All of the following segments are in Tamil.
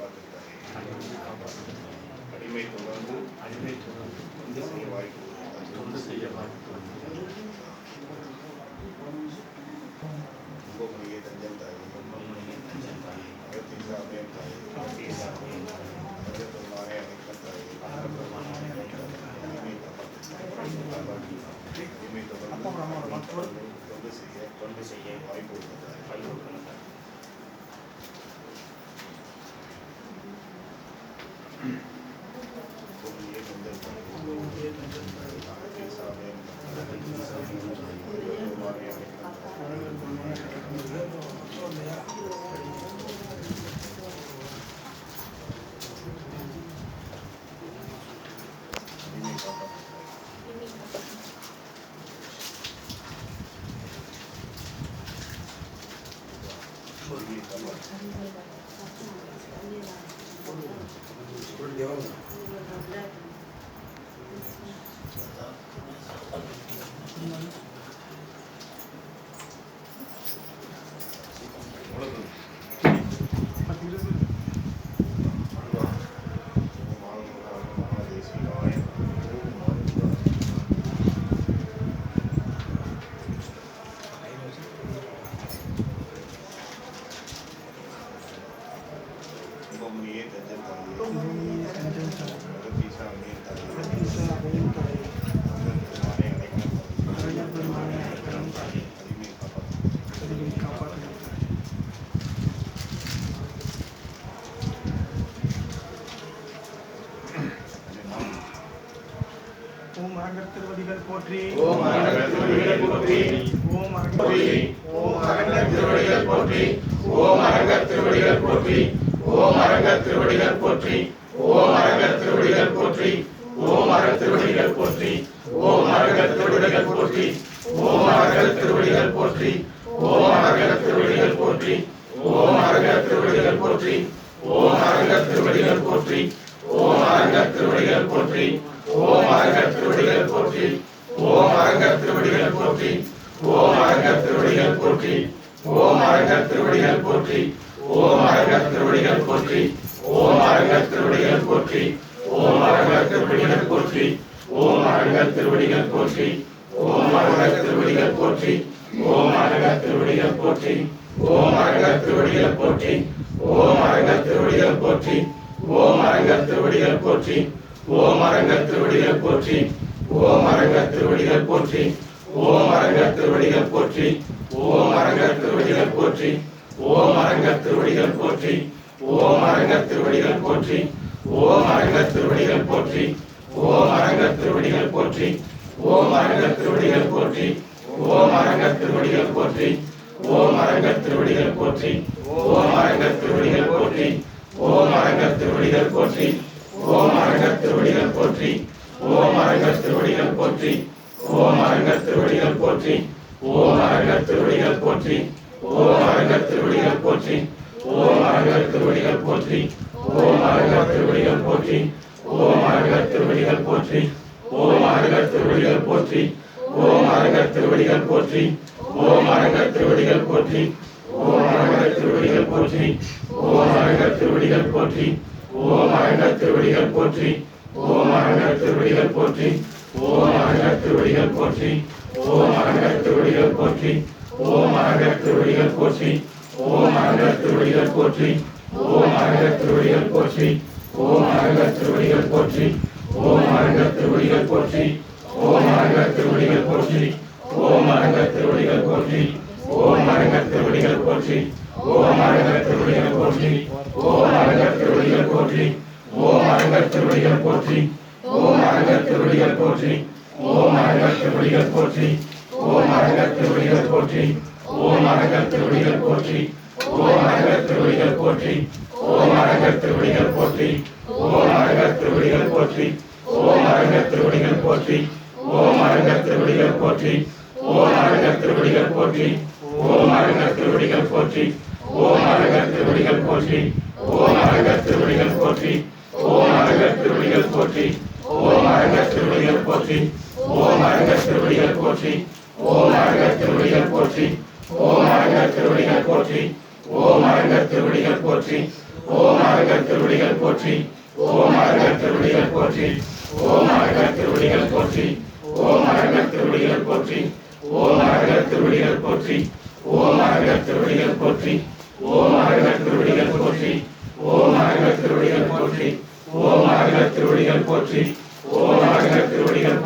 காப்பாற்றுகிறாய் அடிமை தொடர்ந்து அடிமை தொடர்ந்து தொண்டு செய்ய வாய்ப்பு கொடுத்தாய். தொண்டு செய்ய வாய்ப்பு கும்பமுனியே தஞ்சம் தாய் உண்மையை தஞ்சம் தாயே அகத்தீசா அபயம் தாய் தீசா அபயம் அகத்தெருமானே அணைக்கத் தாய் அகத்தெருமானே அணைக்கத் தாய். அடிமை காப்பாற்றுகிறாய். அடிமை தொடர்ந்து தொண்டு செய்ய தொண்டு செய்ய வாய்ப்பு கொடுத்தாய். போற்றி. ஓம் அரங்கத்திருவடிகள் போற்றி ஓம் அரங்கத்திருவடி ஓம் போற்றி ஓம் அரங்கத்திருவடிகள் போற்றி ஓம் அரங்கத்திருவடிகள் போற்றி ஓம் அரங்கத்திருவடிகள் போற்றி ஓம் அரங்கத்திருவடிகள் போற்றி ஓம் அரங்கத்திருவடிகள் போற்றி ஓம் அரங்கத்திருவடிகள் போற்றி ஓம் அரங்கத்திருவடிகள் போற்றி ஓம் அரங்கத்திருவடிகள் போற்றி ஓம் அரங்கத்திருவடிகள் போற்றி ஓம் அரங்கத்திருவடிகள் போற்றி ஓம் அரங்கத்திருவடிகள் போற்றி ஓம் அரங்கத்திருவடிகள் போற்றி ஓம் அரங்கத்திருவடிகள் ஓம் ஓம் அரங்கத்திருவடிகள் போற்றி ஓம் அரங்கத்திருவடிகள் போற்றி ஓம் அரங்கத்திருவடிகள் போற்றி ஓம் அரங்கத்திருவடிகள் போற்றி ஓம் அரங்கத்திருவடிகள் போற்றி ஓம் அரங்கத்திருவடிகள் போற்றி ஓம் அரங்கத்திருவடிகள் போற்றி ஓம் அரங்கத்திருவடிகள் போற்றி ஓம் அரங்கத்திருவடிகள் போற்றி ஓம் அரங்கத்திருவடிகள் போற்றி ஓம் அரங்கத்திருவடிகள் போற்றி ஓம் அரங்கத்திருவடிகள் போற்றி ஓம் அரங்கத்திருவடிகள் போற்றி ஓம் அரங்கத்திருவடிகள் போற்றி ஓம் அரங்கத்திருவடிகள் போற்றி ஓம் அரங்கத்திருவடிகள் போற்றி ஓம் அரங்கத்திருவடிகள் போற்றி ஓம் அரங்கத்திருவடிகள் போற்றி ஓம் அரங்கத்திருவடிகள் போற்றி ஓம் அரங்கத்திருவடிகள் போற்றி ஓம் அரங்கத்திருவடிகள் போற்றி ஓம் அரங்கத்திருவடிகள் போற்றி ஓம் அரங்கத்திருவடிகள் போற்றி ஓம் அரங்கத்திருவடிகள் போற்றி ஓம் அரங்கத்திருவடிகள் போற்றி ஓம் அரங்கத்திருவடிகள் போற்றி ஓம் அரங்கத்திருவடிகள் போற்றி ஓம் அரங்கத்திருவடிகள் போற்றி ஓம் அரங்கத்திருவடிகள் போற்றி ஓம் அரங்கத்திருவடிகள் போற்றி ஓம் அரங்கத்திருவடிகள் போற்றி ஓம் அரங்கத்திருவடிகள் போற்றி ஓம் அரங்கத்திருவடிகள் போற்றி ஓம் அரங்கத்திருவடிகள் போற்றி ஓம் அரங்கத்திருவடிகள் போற்றி ஓம் அரங்கத்திருவடிகள் போற்றி ஓம் அரங்கத்திருவடிகள் போற்றி ஓம் அரங்கத்திருவடிகள் போற்றி ஓம் அரங்கத்திருவடிகள் போற்றி ஓம் அரங்கத்திருவடிகள் போற்றி ஓம் அரங்கத்திருவடிகள் போற்றி ஓம் அரங்கத்திருவடிகள் போற்றி ஓம் அரங்கத்திருவடிகள் போற்றி ஓம் அரங்கத்திருவடிகள் போற்றி ஓம் அரங்கத்திருவடிகள் போற்றி ஓம் அரங்கத்திருவடிகள் போற்றி ஓம் அரங்கத்திருவடிகள் போற்றி ஓம் அரங்கத்திருவடிகள் போற்றி ஓம் அரங்கத்திருவடிகள் போற்றி ஓம் அரங்கத்திருவடிகள் போற்றி ஓம் அரங்கத்திருவடிகள் போற்றி ஓம் அரங்கத்திருவடிகள் போற்றி. ஓம் அரங்கத்திருவடிகள் போற்றி ஓம் அரங்கத்திருவடிகள் போற்றி ஓம் அரங்கத்திருவடிகள் போற்றி ஓம் அரங்கத்திருவடிகள் போற்றி ஓம் அரங்கத்திருவடிகள் போற்றி ஓம் அரங்கத்திருவடிகள் போற்றி ஓம் அரங்கத்திருவடிகள் போற்றி ஓம் அரங்கத்திருவடிகள் போற்றி ஓம் அரங்கத்திருவடிகள் போற்றி ஓம் அரங்கத்திருவடிகள் போற்றி ஓம் அரங்கத்திருவடிகள் போற்றி ஓம் அரங்கத்திருவடிகள் போற்றி ஓம் அரங்கத்திருவடிகள் போற்றி ஓம் அரங்கத்திருவடிகள் போற்றி ஓம் அரங்கத்திருவடிகள் போற்றி ஓம் அரங்கத்திருவடிகள் போற்றி ஓம் அரங்கத்திருவடிகள் போற்றி ஓம் அரங்கத்திருவடிகள் போற்றி ஓம் அரங்கர் திருவடிகள் போற்றி ஓம் அரங்கர் திருவடிகள் போற்றி ஓம் அரங்கர் திருவடிகள் போற்றி ஓம் அரங்கர் திருவடிகள் போற்றி ஓம் அரங்கர் திருவடிகள் போற்றி ஓம் அரங்கர் திருவடிகள் போற்றி ஓம் அரங்கர் திருவடிகள் போற்றி ஓம் அரங்கர் திருவடிகள் போற்றி ஓம் அரங்கர் திருவடிகள் போற்றி ஓம் அரங்கர் திருவடிகள் போற்றி ஓம் அரங்கர் திருவடிகள்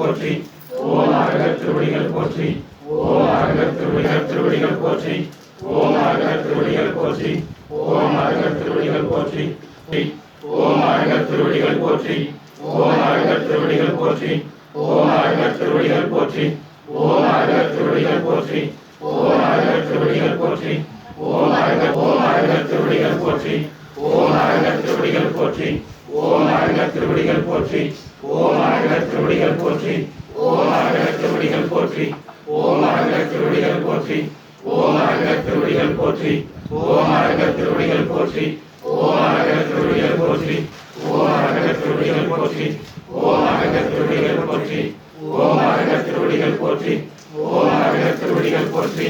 போற்றி. ஓம் அரங்கர் திருவடிகள் திருவடிகள் போற்றி. ஓம் அரங்கர் திருவடிகள் போற்றி. ஓம் அரங்கர் திருவடிகள் போற்றி. ஓம் அரங்கர் திருவடிகள் போற்றி. ஓம் அரங்கர் திருவடிகள் போற்றி. ஓம் அரங்கர் திருவடிகள் போற்றி ஓம் அரங்கர் திருவடிகள் போற்றி ஓம் அரங்கர் திருவடிகள் போற்றி ஓம் அரங்கர் ஓம் அரங்கர் திருவடிகள் போற்றி ஓம் அரங்கர் திருவடிகள் போற்றி ஓம் அரங்கர் திருவடிகள் போற்றி ஓம் அரங்கர் திருவடிகள் போற்றி. போற்றி. ஓம் அரங்க திருவடிகள் போற்றி. ஓம் அரங்க திருவடிகள் போற்றி. ஓம் அரங்க திருவடிகள் போற்றி. ஓம் அரங்க திருவடிகள் போற்றி. ஓம் அரங்க திருவடிகள் போற்றி. ஓம் அரங்க திருவடிகள் போற்றி. ஓம் அரங்க திருவடிகள் போற்றி. ஓம் அரங்க திருவடிகள் போற்றி.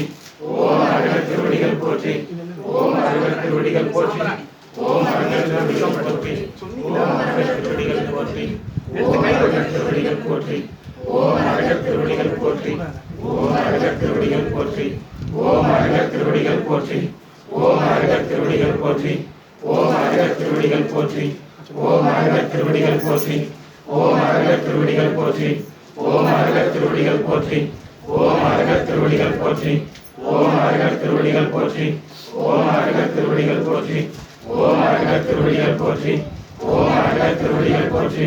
ஓம் அழகர் திருவடிகள் போற்றி ஓம் அழகர் திருவடிகள் போற்றி ஓம் அழகர் திருவடிகள் போற்றி ஓம் அழகர் திருவடிகள் போற்றி ஓம் அழகர் திருவடிகள் போற்றி ஓம் அழகர் திருவடிகள் போற்றி ஓம் அழகர் திருவடிகள் போற்றி ஓம் அழகர் திருவடிகள் போற்றி ஓம் அழகர் திருவடிகள் போற்றி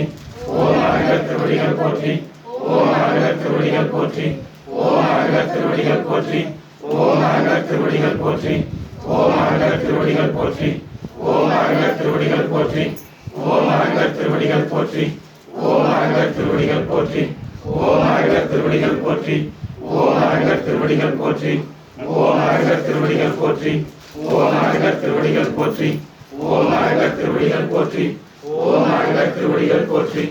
ஓம் அழகர் திருவடிகள் போற்றி ஓம் அழகர் திருவடிகள் போற்றி ஓம் அழகர் திருவடிகள் போற்றி ஓம் அழகர் திருவடிகள் போற்றி ஓம் அழகர் திருவடிகள் போற்றி அரங்கர் திருவடிகள் போற்றி ஓம் அரங்கர் திருவடிகள் போற்றி ஓம் அரங்கர் திருவடிகள் போற்றி ஓம் அரங்கர் திருவடிகள் போற்றி ஓம் அரங்கர் திருவடிகள் போற்றி ஓம் அரங்கர் திருவடிகள் போற்றி ஓம் அரங்கர் திருவடிகள் போற்றி ஓம் அரங்கர் திருவடிகள் போற்றி ஓம் அரங்கர் திருவடிகள் போற்றி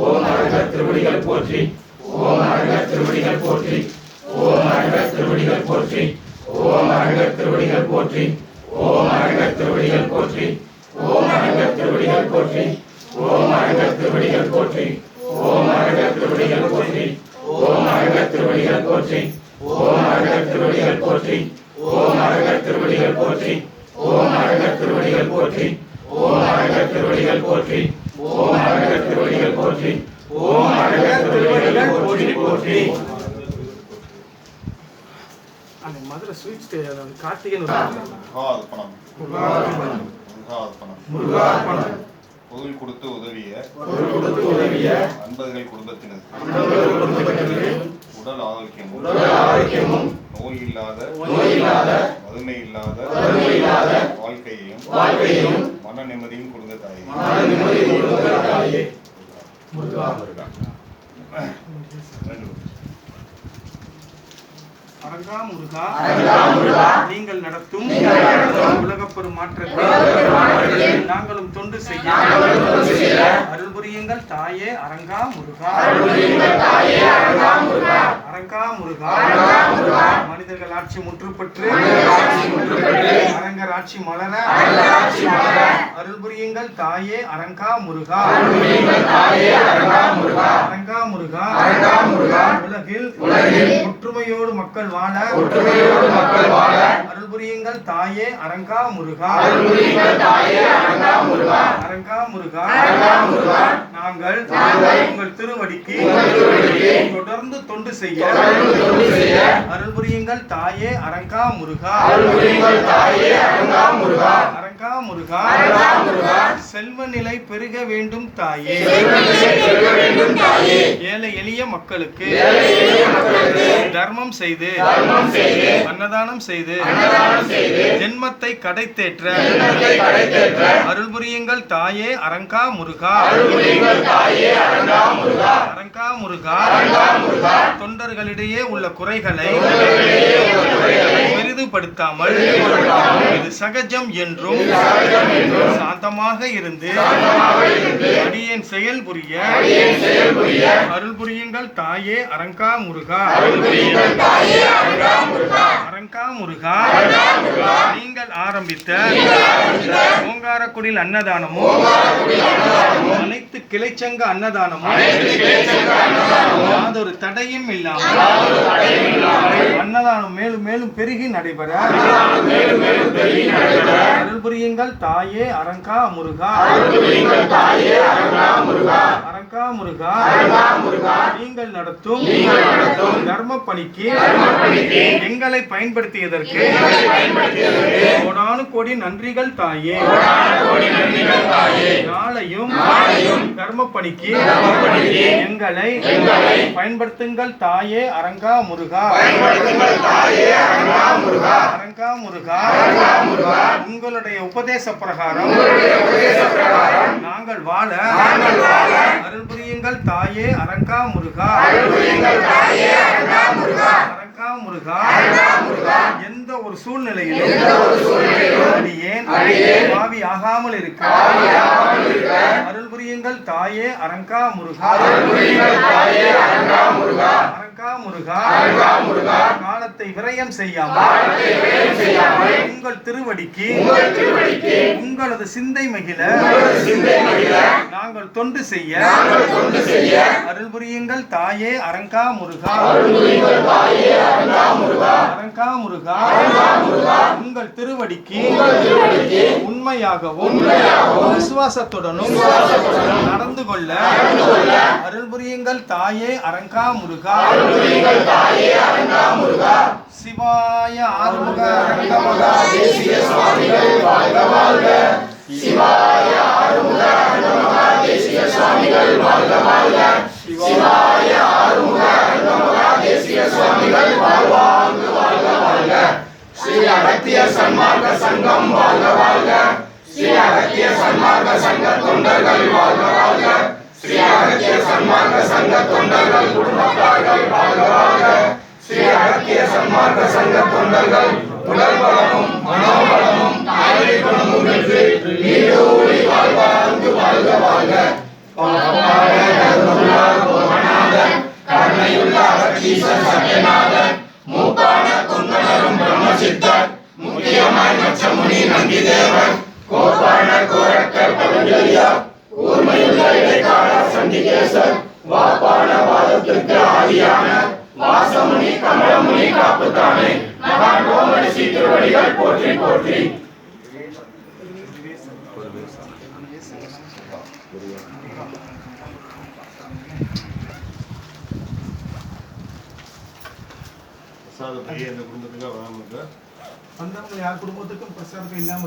ஓம் அரங்கர் திருவடிகள் போற்றி ஓம் அரங்கர் திருவடிகள் போற்றி ஓம் அரங்கர் திருவடிகள் போற்றி ஓம் அரங்கர் திருவடிகள் போற்றி ஓம் அரங்கர் திருவடிகள் போற்றி ஓம் அரங்கர் திருவடிகள் போற்றி ஓம் அரங்கர் திருவடிகள் போற்றி ஓம் அரங்கர் திருவடிகள் போற்றி ஓம் அரங்கர் திருவடிகள் போற்றி ஓம் அரங்கர் திருவடிகள் போற்றி ஓம் அரங்கர் திருவடிகள் போற்றி ஓம் அரங்கர் திருவடிகள் போற்றி ஓம் அரங்கர் திருவடிகள் போற்றி ஓம் அரங்கர் திருவடிகள் போற்றி ஓம் அரங்கர் திருவடிகள் போற்றி போற்றி அந்த மதுரை ஸ்வீட்ஸ் தெரியாது அந்த கார்த்திகன் ஒரு ஆள். முருகார்ப்பணம். பொருள் கொடுத்து உதவிய பொருள் கொடுத்து உதவிய அன்பர்கள் குடும்பத்தினர். உடல் ஆரோக்கியமும். உடல் ஆரோக்கியமும். நோய் இல்லாத நோய் இல்லாத வறுமை இல்லாத வறுமை இல்லாத வாழ்க்கையையும் வாழ்க்கையும் மன நிம்மதியும் கொடுங்க தாயே. மன நிம்மதி கொடுக்கிற தாயே. முருகா முருகா. அரங்கா முருகா நீங்கள் நடத்தும் உலகப்பெரும் மாற்றத்தை நாங்களும் தொண்டு செய்ய அருள் புரியுங்கள் தாயே அரங்கா முருகா அரங்கா முருகா மனிதர்கள் ஆட்சி முற்றுப்பற்று அரங்கர் ஆட்சி மலர அருள் புரியுங்கள் தாயே அரங்கா முருகா அரங்கா முருகா உலகில் ஒற்றுமையோடு மக்கள் வாழ அருள்புரிகள் தாயே அரங்கா முருகா. அரங்கா முருகா. நாங்கள் உங்கள் திருவடிக்கு தொடர்ந்து தொண்டு செய்ய. அருள்புரியுங்கள் தாயே அரங்கா முருகா. அரங்கா முருகா. செல்வ நிலை பெருக வேண்டும் தாயே. ஏழை எளிய மக்களுக்கு தர்மம் செய்து அன்னதானம் செய்து ஜென்மத்தை கடை தேற்ற அருள் புரியுங்கள் தாயே அரங்கா முருகா. அரங்கா முருகா. தொண்டர்களிடையே உள்ள குறைகளை பெரிதுபடுத்தாமல் இது சகஜம் என்றும் சாந்தமாக இருந்து அடியேன் செயல் புரிய அருள் புரியுங்கள் தாயே அரங்கா முருகா. அரங்கா முருகா. நீங்கள் ஆரம்பித்த ஓங்காரக்குடில் அன்னதானமும் அனைத்து கிளைச்சங்க அன்னதானமும் யாதொரு தடையும் இல்லாமல் யாதொரு மேலும் மேலும் பெருகி நடைபெற. மேலும் அருள் புரியுங்கள் தாயே அரங்கா முருகா. அரங்கா முருகா. முருகா நீங்கள் நடத்தும் நடத்தும் தர்ம பணிக்கு எங்களை பயன்படுத்தியதற்கு. கோடானு கோடி நன்றிகள் தாயே. நன்றிகள் தாயே நாளையும் தர்ம பணிக்கு எங்களை பயன்படுத்துங்கள் தாயே அரங்கா முருகா. உங்களுடைய உபதேச பிரகாரம் நாங்கள் வாழ அருள் புரியுங்கள் தாயே அரங்கா முருகா. அரங்கா முருகா எந்த ஒரு சூழ்நிலையிலும் ஏன் பாவி ஆகாமல் இருக்க. அருள் புரியுங்கள் தாயே அரங்கா முருகா. அரங்கா முருகா முருகா. காலத்தை விரயம் செய்யாமல் உங்கள் திருவடிக்கு உங்கள் திருவடிக்கு உங்களது சிந்தை மகிழ நாங்கள் தொண்டு செய்ய அருள் புரியுங்கள் தாயே அரங்கா முருகா. அரங்கா முருகா. உங்கள் திருவடிக்கு உண்மையாகவும் விசுவாசத்துடனும் நடந்து கொள்ள அருள் புரியுங்கள் தாயே அரங்கா முருகா. தாயே அரங்கா முருகா. சிவாய ஆறுமுக ரங்கமக தேசிய சுவாமிகள் வாழ்க வாழ்க. சிவாய ஆறுமுக ரங்கமக தேசிய சுவாமிகள் வாழ்க வாழ்க. சிவாய ஆறுமுக ரங்கமக தேசிய சுவாமிகள் வாழ்வாங்க வாழ்க வாழ்க. ஸ்ரீ அகத்திய சன்மார்க்க சங்கம் வாழ்க வாழ்க. ஸ்ரீ அகத்திய சன்மார்க்க சங்க தொண்டர்கள் வாழ்க வாழ்க. ஸ்ரீ அகத்திய சன்மார்க்க சங்க தொண்டர்கள் குடும்பத்தார்கள் வாழ்க வாழ்க. ஸ்ரீ அகத்திய சன்மார்க்க சங்க தொண்டர்கள் உடல் பலமும் மனோபலமும் ஆயுள் குணமும் பெற்று நீடூழி வாழ்வாங்கு வாழ்க வாழ்க. கருணையுள்ள அகத்தீசர் மூப்பான பிரம்மசித்தர் முக்கியமாய் கோரக்கர் பதஞ்சலியா கூர்மையுள்ள இடைக்கால சண்டிகேசர் வாப்பான வாதத்திற்கு ஆதியான வாசமுனி கமலமுனி காப்புத்தானே மகான் ரோமரிசி திருவடிகள் போற்றி போற்றி. பிரசாத பையன் இந்த குடும்பத்துக்கு வராமல் இருக்க? வந்தவங்க யார் குடும்பத்துக்கும் பிரசாதம் இல்லாம இருக்கு